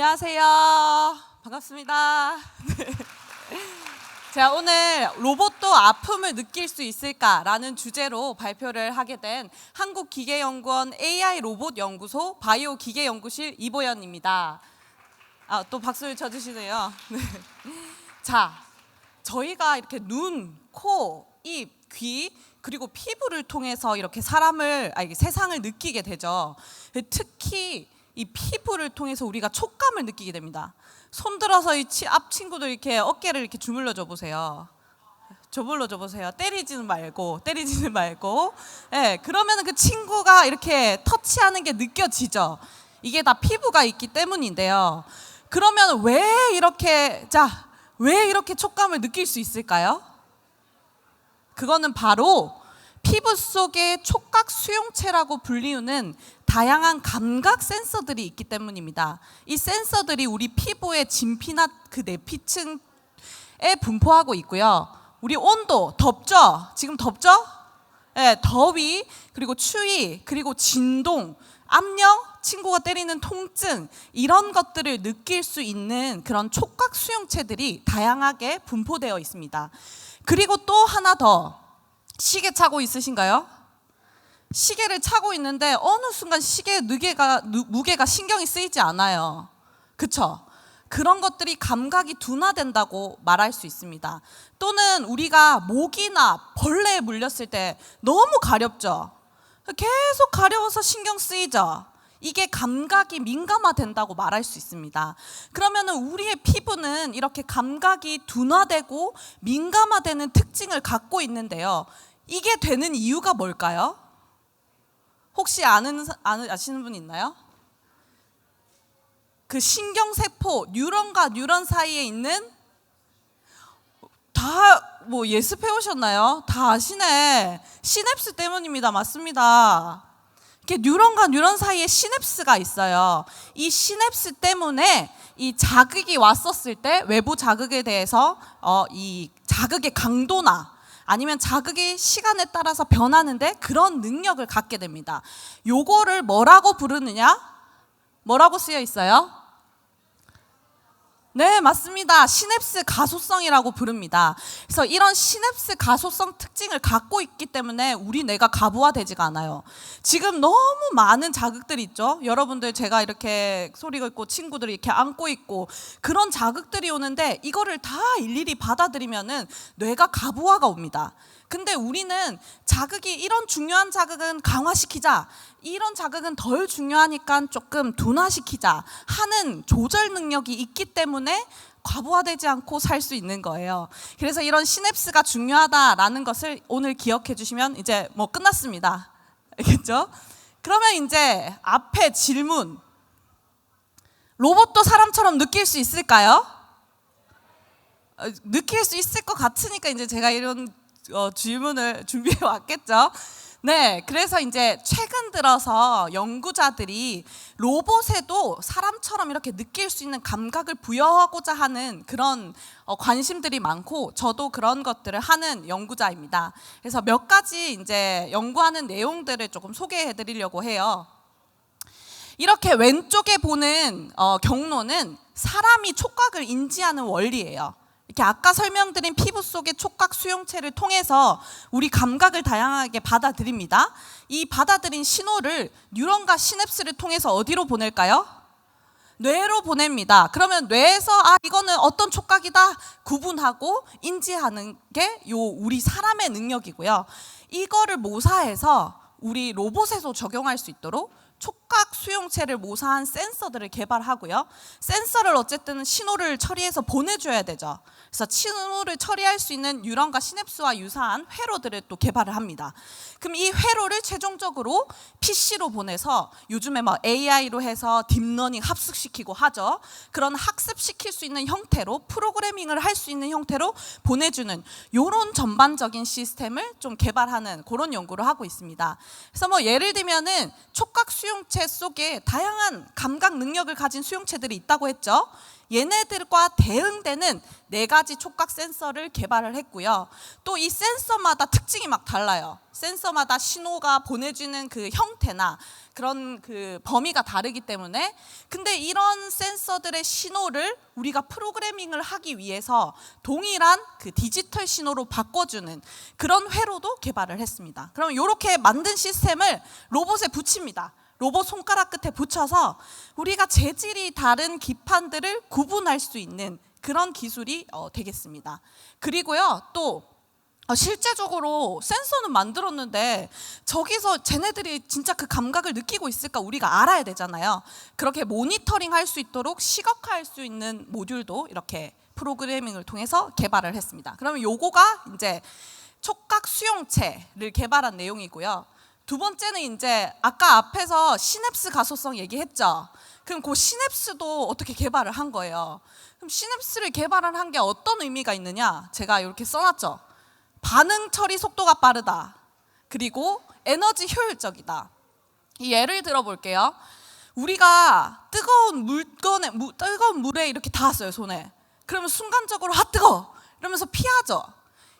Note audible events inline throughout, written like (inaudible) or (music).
안녕하세요. 반갑습니다. (laughs) 네. 제가 오늘 로봇도 아픔을 느낄 수 있을까라는 주제로 발표를 하게 된 한국기계연구원 AI 로봇 연구소 바이오 기계연구실 이보연입니다. 아, 또 박수를 쳐주시네요. (laughs) 네. 자, 저희가 이렇게 눈, 코, 입, 귀 그리고 피부를 통해서 이렇게 사람을 아니 세상을 느끼게 되죠. 특히 이 피부를 통해서 우리가 촉감을 느끼게 됩니다. 손 들어서 이 치- 앞 친구들 이렇게 어깨를 이렇게 주물러 줘 보세요. 저물러 줘 보세요. 때리지는 말고 때리지는 말고. 예, 그러면은 그 친구가 이렇게 터치하는 게 느껴지죠. 이게 다 피부가 있기 때문인데요. 그러면 왜 이렇게 자, 왜 이렇게 촉감을 느낄 수 있을까요? 그거는 바로 피부 속에 촉각 수용체라고 불리우는 다양한 감각 센서들이 있기 때문입니다. 이 센서들이 우리 피부의 진피나 그 내피층에 분포하고 있고요. 우리 온도 덥죠? 지금 덥죠? 예, 더위 그리고 추위 그리고 진동 압력 친구가 때리는 통증 이런 것들을 느낄 수 있는 그런 촉각 수용체들이 다양하게 분포되어 있습니다. 그리고 또 하나 더 시계 차고 있으신가요? 시계를 차고 있는데 어느 순간 시계 무게가 누- 무게가 신경이 쓰이지 않아요. 그쵸? 그런 것들이 감각이 둔화된다고 말할 수 있습니다. 또는 우리가 모기나 벌레에 물렸을 때 너무 가렵죠. 계속 가려워서 신경 쓰이죠. 이게 감각이 민감화된다고 말할 수 있습니다. 그러면은 우리의 피부는 이렇게 감각이 둔화되고 민감화되는 특징을 갖고 있는데요. 이게 되는 이유가 뭘까요? 혹시 아는 사- 아는 아시는 분 있나요? 그 신경세포 뉴런과 뉴런 사이에 있는 다 뭐 예습해 오셨나요? 다 아시네. 시냅스 때문입니다. 맞습니다. 이렇게 뉴런과 뉴런 사이에 시냅스가 있어요. 이 시냅스 때문에 이 자극이 왔었을 때 외부 자극에 대해서 어, 이 자극의 강도나 아니면 자극이 시간에 따라서 변하는데 그런 능력을 갖게 됩니다. 요거를 뭐라고 부르느냐? 뭐라고 쓰여 있어요? 네, 맞습니다. 시냅스 가소성이라고 부릅니다. 그래서 이런 시냅스 가소성 특징을 갖고 있기 때문에 우리 뇌가 가부화되지가 않아요. 지금 너무 많은 자극들이 있죠. 여러분들 제가 이렇게 소리가 있고 친구들이 이렇게 안고 있고 그런 자극들이 오는데 이거를 다 일일이 받아들이면은 뇌가 가부화가 옵니다. 근데 우리는 자극이 이런 중요한 자극은 강화시키자. 이런 자극은 덜 중요하니까 조금 둔화시키자 하는 조절 능력이 있기 때문에 과부하되지 않고 살 수 있는 거예요. 그래서 이런 시냅스가 중요하다라는 것을 오늘 기억해 주시면 이제 뭐 끝났습니다. 알겠죠? 그러면 이제 앞에 질문. 로봇도 사람처럼 느낄 수 있을까요? 어, 느낄 수 있을 것 같으니까 이제 제가 이런 어, 질문을 (laughs) 준비해 왔겠죠. 네, 그래서 이제 최근 들어서 연구자들이 로봇에도 사람처럼 이렇게 느낄 수 있는 감각을 부여하고자 하는 그런 어, 관심들이 많고 저도 그런 것들을 하는 연구자입니다. 그래서 몇 가지 이제 연구하는 내용들을 조금 소개해 드리려고 해요. 이렇게 왼쪽에 보는 어, 경로는 사람이 촉각을 인지하는 원리예요. 이렇게 아까 설명드린 피부 속의 촉각 수용체를 통해서 우리 감각을 다양하게 받아들입니다. 이 받아들인 신호를 뉴런과 시냅스를 통해서 어디로 보낼까요? 뇌로 보냅니다. 그러면 뇌에서 아 이거는 어떤 촉각이다 구분하고 인지하는 게 요 우리 사람의 능력이고요. 이거를 모사해서 우리 로봇에도 적용할 수 있도록 촉각 수용체를 모사한 센서들을 개발하고요. 센서를 어쨌든 신호를 처리해서 보내줘야 되죠. 그래서 신호를 처리할 수 있는 뉴런과 시냅스와 유사한 회로들을 또 개발을 합니다. 그럼 이 회로를 최종적으로 PC로 보내서 요즘에 막 AI로 해서 딥러닝 합숙시키고 하죠. 그런 학습시킬 수 있는 형태로 프로그래밍을 할 수 있는 형태로 보내주는 요런 전반적인 시스템을 좀 개발하는 그런 연구를 하고 있습니다. 그래서 뭐 예를 들면은 촉각 수용체 수용체 속에 다양한 감각 능력을 가진 수용체들이 있다고 했죠. 얘네들과 대응되는 네 가지 촉각 센서를 개발을 했고요. 또 이 센서마다 특징이 막 달라요. 센서마다 신호가 보내주는 그 형태나 그런 그 범위가 다르기 때문에 근데 이런 센서들의 신호를 우리가 프로그래밍을 하기 위해서 동일한 그 디지털 신호로 바꿔주는 그런 회로도 개발을 했습니다. 그럼 이렇게 만든 시스템을 로봇에 붙입니다. 로봇 손가락 끝에 붙여서 우리가 재질이 다른 기판들을 구분할 수 있는 그런 기술이 어, 되겠습니다. 그리고요 또 어, 실제적으로 센서는 만들었는데 저기서 쟤네들이 진짜 그 감각을 느끼고 있을까 우리가 알아야 되잖아요. 그렇게 모니터링 할 수 있도록 시각화할 수 있는 모듈도 이렇게 프로그래밍을 통해서 개발을 했습니다. 그러면 요거가 이제 촉각 수용체를 개발한 내용이고요. 두 번째는 이제 아까 앞에서 시냅스 가소성 얘기했죠. 그럼 그 시냅스도 어떻게 개발을 한 거예요. 그럼 시냅스를 개발을 한 게 어떤 의미가 있느냐? 제가 이렇게 써놨죠. 반응 처리 속도가 빠르다. 그리고 에너지 효율적이다. 이 예를 들어 볼게요. 우리가 뜨거운 물건에 무, 뜨거운 물에 이렇게 닿았어요 손에. 그러면 순간적으로 아 뜨거 이러면서 피하죠.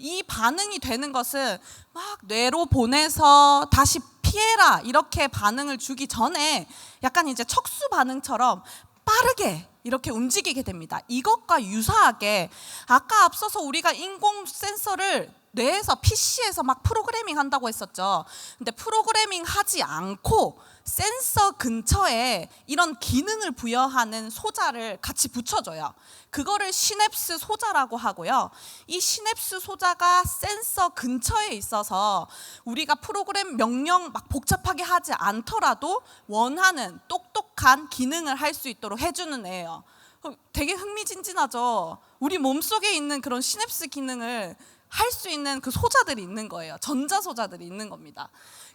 이 반응이 되는 것은 막 뇌로 보내서 다시 피해라 이렇게 반응을 주기 전에 약간 이제 척수 반응처럼 빠르게 이렇게 움직이게 됩니다. 이것과 유사하게 아까 앞서서 우리가 인공 센서를 뇌에서 PC에서 막 프로그래밍 한다고 했었죠. 근데 프로그래밍 하지 않고 센서 근처에 이런 기능을 부여하는 소자를 같이 붙여줘요. 그거를 시냅스 소자라고 하고요. 이 시냅스 소자가 센서 근처에 있어서 우리가 프로그램 명령 막 복잡하게 하지 않더라도 원하는 똑똑한 기능을 할 수 있도록 해주는 애예요. 어, 되게 흥미진진하죠. 우리 몸 속에 있는 그런 시냅스 기능을 할 수 있는 그 소자들이 있는 거예요. 전자 소자들이 있는 겁니다.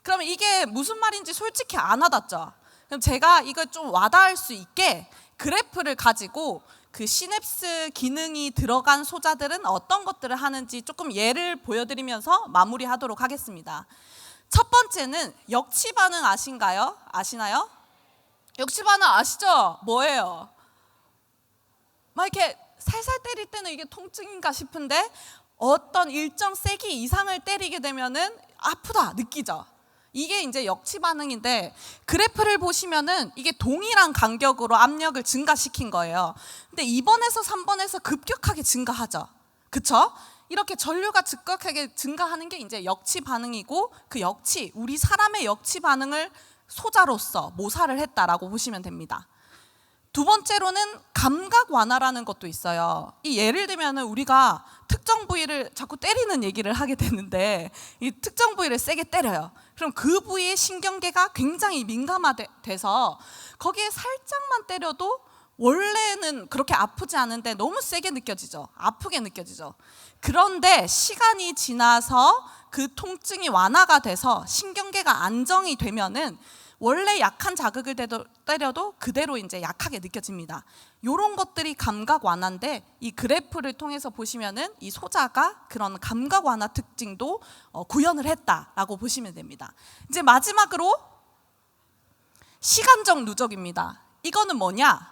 그러면 이게 무슨 말인지 솔직히 안 와닿죠. 그럼 제가 이걸 좀 와닿을 수 있게 그래프를 가지고 그 시냅스 기능이 들어간 소자들은 어떤 것들을 하는지 조금 예를 보여드리면서 마무리하도록 하겠습니다. 첫 번째는 역치 반응 아신가요? 아시나요? 역치 반응 아시죠? 뭐예요? 막 이렇게 살살 때릴 때는 이게 통증인가 싶은데 어떤 일정 세기 이상을 때리게 되면은 아프다 느끼죠. 이게 이제 역치 반응인데 그래프를 보시면은 이게 동일한 간격으로 압력을 증가시킨 거예요. 근데 2번에서 3번에서 급격하게 증가하죠. 그쵸? 이렇게 전류가 급격하게 증가하는 게 이제 역치 반응이고 그 역치, 우리 사람의 역치 반응을 소자로서 모사를 했다라고 보시면 됩니다. 두 번째로는 감각 완화라는 것도 있어요. 이 예를 들면은 우리가 특정 부위를 자꾸 때리는 얘기를 하게 되는데 이 특정 부위를 세게 때려요. 그럼 그 부위의 신경계가 굉장히 민감화돼서 거기에 살짝만 때려도 원래는 그렇게 아프지 않은데 너무 세게 느껴지죠. 아프게 느껴지죠. 그런데 시간이 지나서 그 통증이 완화가 돼서 신경계가 안정이 되면은 원래 약한 자극을 때려도 그대로 이제 약하게 느껴집니다. 이런 것들이 감각 완화인데 이 그래프를 통해서 보시면은 이 소자가 그런 감각 완화 특징도 어, 구현을 했다라고 보시면 됩니다. 이제 마지막으로 시간적 누적입니다. 이거는 뭐냐?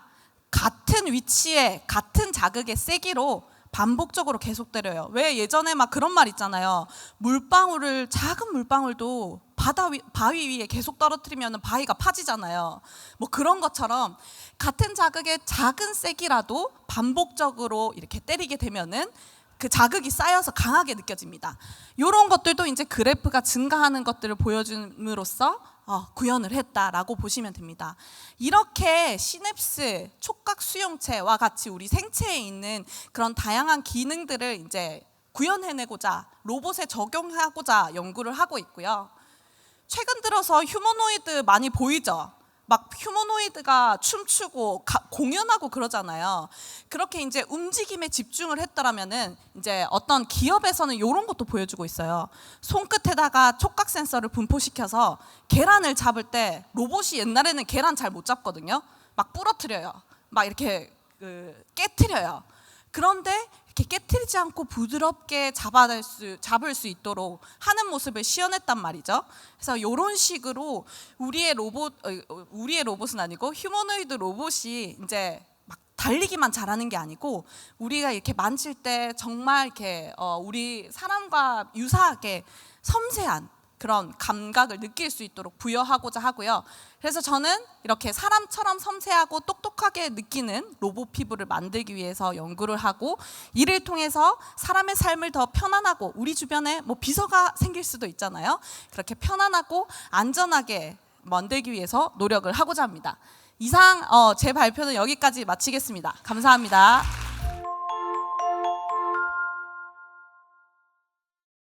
같은 위치에 같은 자극의 세기로 반복적으로 계속 때려요. 왜 예전에 막 그런 말 있잖아요. 물방울을 작은 물방울도 바다 위, 바위 위에 계속 떨어뜨리면 바위가 파지잖아요. 뭐 그런 것처럼 같은 자극의 작은 세기라도 반복적으로 이렇게 때리게 되면은 그 자극이 쌓여서 강하게 느껴집니다. 이런 것들도 이제 그래프가 증가하는 것들을 보여줌으로써 어, 구현을 했다라고 보시면 됩니다. 이렇게 시냅스, 촉각 수용체와 같이 우리 생체에 있는 그런 다양한 기능들을 이제 구현해내고자 로봇에 적용하고자 연구를 하고 있고요. 최근 들어서 휴머노이드 많이 보이죠? 막 휴머노이드가 춤추고 가, 공연하고 그러잖아요. 그렇게 이제 움직임에 집중을 했더라면은 이제 어떤 기업에서는 이런 것도 보여주고 있어요. 손끝에다가 촉각 센서를 분포시켜서 계란을 잡을 때 로봇이 옛날에는 계란 잘 못 잡거든요. 막 부러뜨려요. 막 이렇게 그 깨트려요. 그런데 이렇게 깨트리지 않고 부드럽게 잡아낼 수, 잡을 수 있도록 하는 모습을 시연했단 말이죠. 그래서 이런 식으로 우리의 로봇, 어, 어, 우리의 로봇은 아니고 휴머노이드 로봇이 이제 막 달리기만 잘하는 게 아니고 우리가 이렇게 만질 때 정말 이렇게 어, 우리 사람과 유사하게 섬세한 그런 감각을 느낄 수 있도록 부여하고자 하고요. 그래서 저는 이렇게 사람처럼 섬세하고 똑똑하게 느끼는 로봇 피부를 만들기 위해서 연구를 하고 이를 통해서 사람의 삶을 더 편안하고 우리 주변에 뭐 비서가 생길 수도 있잖아요. 그렇게 편안하고 안전하게 만들기 위해서 노력을 하고자 합니다. 이상 어, 제 발표는 여기까지 마치겠습니다. 감사합니다.